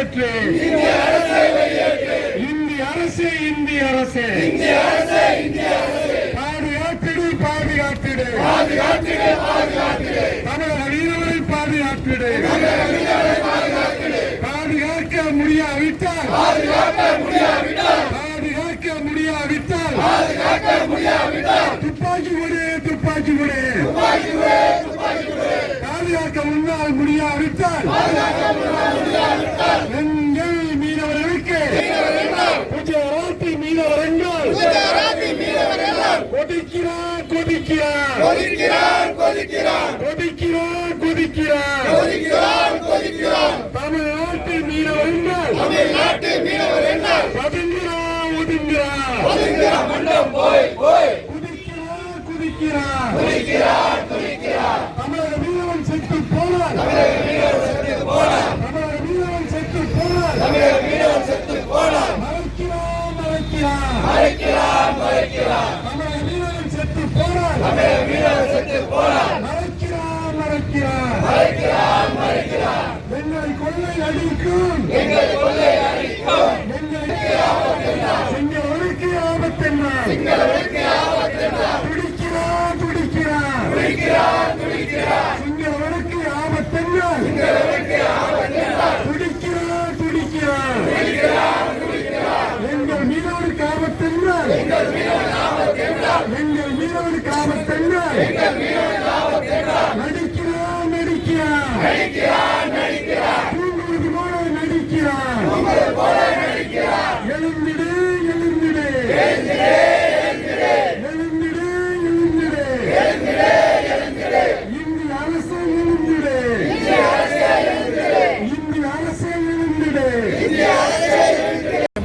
வெளியேற்று இந்திய அரசு இந்திய அரசு. பாதுகாத்திடு பாதுகாத்திடு. தமிழக வீரர்களை பாதுகாத்திடு. பாதுகாக்க முடியாவிட்டால். பாதுகாக்க முடியாவிட்டால். துப்பாக்கி கொடு துப்பாக்கி கொடு பாதுகாக்க முன்னால் முடியாவிட்டால் எங்கள் மீனவர்களுக்கு குஜராத்தி மீனவர் என்றால் கொதிக்கிறார் கொதிக்கிறார். கொதிக்கிறார் கொதிக்கிறார். தமிழ்நாட்டு மீனவர் என்றால் பதுங்கிறார் ஒதுங்கிறார் குதிக்கிறார் குதிக்கிறார் தமிழக மீனவன் செத்து போனார். தமிழக மீனவன் செத்து போனார். மறைக்கிறான் மறைக்கிறான் தமிழக மீனவன் செத்து போனார். மறைக்கிறான் மறைக்கிறான் எங்களை கொள்ளை அடிக்கும். எங்களுக்கு ஆபத்தென்ன துடிக்கிறான்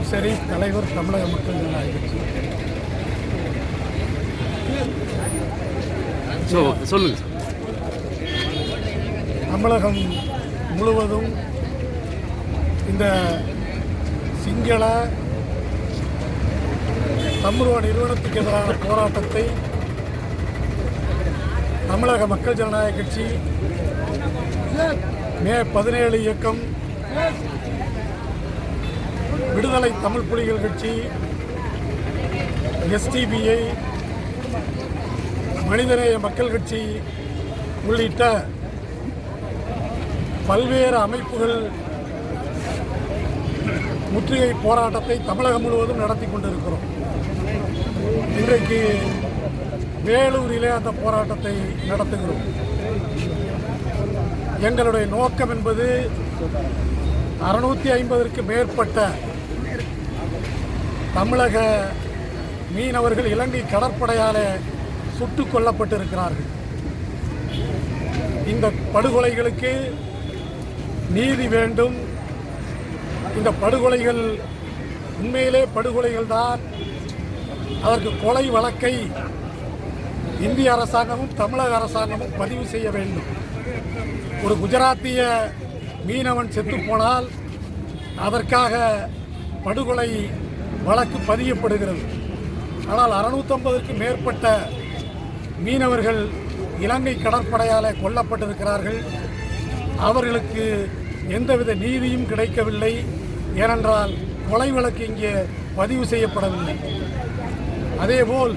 சரி தலைவர் தமிழக மக்கள் ஜனநாயக சொல்லுங்க. தமிழகம் முழுவதும் இந்த சிங்கள தமிழக நிறுவனத்துக்கு எதிரான போராட்டத்தை தமிழக மக்கள் ஜனநாயக கட்சி மே பதினேழு இயக்கம் விடுதலை தமிழ் புலிகள் கட்சி எஸ்டிபிஐ மனிதநேய மக்கள் கட்சி உள்ளிட்ட பல்வேறு அமைப்புகள் முற்றுகை போராட்டத்தை தமிழகம் முழுவதும் நடத்தி கொண்டிருக்கிறோம். இன்றைக்கு வேலூரிலே அந்த போராட்டத்தை நடத்துகிறோம். எங்களுடைய நோக்கம் என்பது அறுநூற்றி ஐம்பதற்கு மேற்பட்ட தமிழக மீனவர்கள் இலங்கை கடற்படையால் சுட்டுக் கொல்லப்பட்டிருக்கிறார்கள். இந்த படுகொலைகளுக்கு நீதி வேண்டும். இந்த படுகொலைகள் உண்மையிலே படுகொலைகள் தான். அதற்கு கொலை வழக்கை இந்திய அரசாங்கமும் தமிழக அரசாங்கமும் பதிவு செய்ய வேண்டும். ஒரு குஜராத்திய மீனவன் செத்து போனால் அதற்காக படுகொலை வழக்கு பதியப்படுகிறது. ஆனால் அறுநூத்தம்பதுக்கு மேற்பட்ட மீனவர்கள் இலங்கை கடற்படையால் கொல்லப்பட்டிருக்கிறார்கள். அவர்களுக்கு எந்தவித நீதியும் கிடைக்கவில்லை. ஏனென்றால் கொலை வழக்கு இங்கே பதிவு செய்யப்படவில்லை. அதேபோல்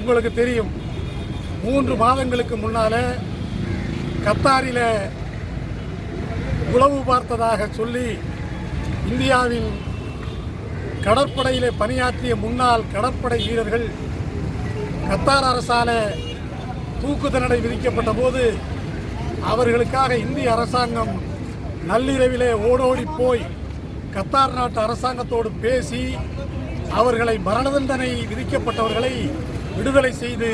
உங்களுக்கு தெரியும் மூன்று மாதங்களுக்கு முன்னாலே கத்தாரில் உளவு பார்த்ததாக சொல்லி இந்தியாவின் கடற்படையிலே பணியாற்றிய முன்னாள் கடற்படை வீரர்கள் கத்தார் அரசால தூக்கு தண்டனை விதிக்கப்பட்ட போது அவர்களுக்காக இந்திய அரசாங்கம் நள்ளிரவிலே ஓடோடி போய் கத்தார் நாட்டு அரசாங்கத்தோடு பேசி அவர்களை மரண தண்டனை விதிக்கப்பட்டவர்களை விடுதலை செய்து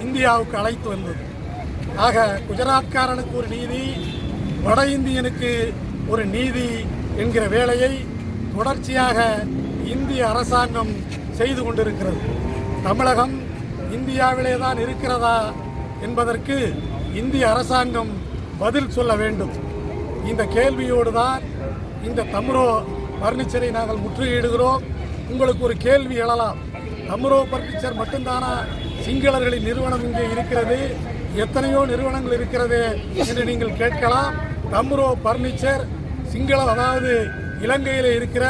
இந்தியாவுக்கு அழைத்து வந்தது. ஆக குஜராத்காரனுக்கு ஒரு நீதி வட இந்தியனுக்கு ஒரு நீதி என்கிற வேலையை தொடர்ச்சியாக இந்திய அரசாங்கம் செய்து கொண்டிருக்கிறது. தமிழகம் இந்தியாவிலே தான் இருக்கிறதா என்பதற்கு இந்திய அரசாங்கம் பதில் சொல்ல வேண்டும். இந்த கேள்வியோடு தான் இந்த தம்ரோ பர்னிச்சரை நாங்கள் முற்றுகையிடுகிறோம். உங்களுக்கு ஒரு கேள்வி எழலாம். தம்ரோ பர்னிச்சர் மட்டும்தானா? சிங்களர்களின் நிறுவனம் இங்கே இருக்கிறது. எத்தனையோ நிறுவனங்கள் இருக்கிறது என்று நீங்கள் கேட்கலாம். தம்ரோ பர்னிச்சர் சிங்கள அதாவது இலங்கையில் இருக்கிற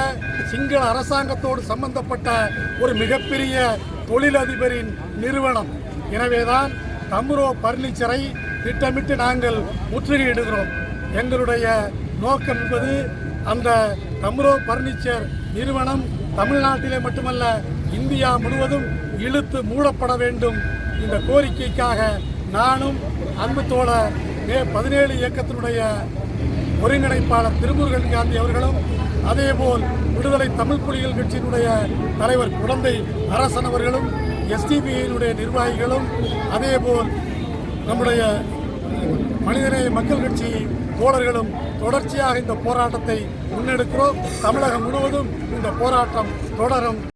சிங்கள அரசாங்கத்தோடு சம்பந்தப்பட்ட ஒரு மிகப்பெரிய தொழிலதிபரின் நிறுவனம். எனவேதான் தம்ரோ பர்னிச்சரை திட்டமிட்டு நாங்கள் முற்றுகையிடுகிறோம். எங்களுடைய நோக்கம் என்பது அந்த தம்ரோ பர்னிச்சர் நிறுவனம் தமிழ்நாட்டிலே மட்டுமல்ல இந்தியா முழுவதும் இழுத்து மூடப்பட வேண்டும் இந்த கோரிக்கைக்காக நானும் அன்பு தோழர் மே பதினேழு இயக்கத்தினுடைய ஒருங்கிணைப்பாளர் திருமுருகன் காந்தி அவர்களும் அதேபோல் விடுதலை தமிழ் புலிகள் கட்சியினுடைய தலைவர் குழந்தை அரசன் அவர்களும் எஸ்டிபிஐனுடைய நிர்வாகிகளும் அதேபோல் நம்முடைய மனிதநேய மக்கள் கட்சி தோழர்களும் தொடர்ச்சியாக இந்த போராட்டத்தை முன்னெடுக்கிறோம். தமிழகம் முழுவதும் இந்த போராட்டம் தொடரும்.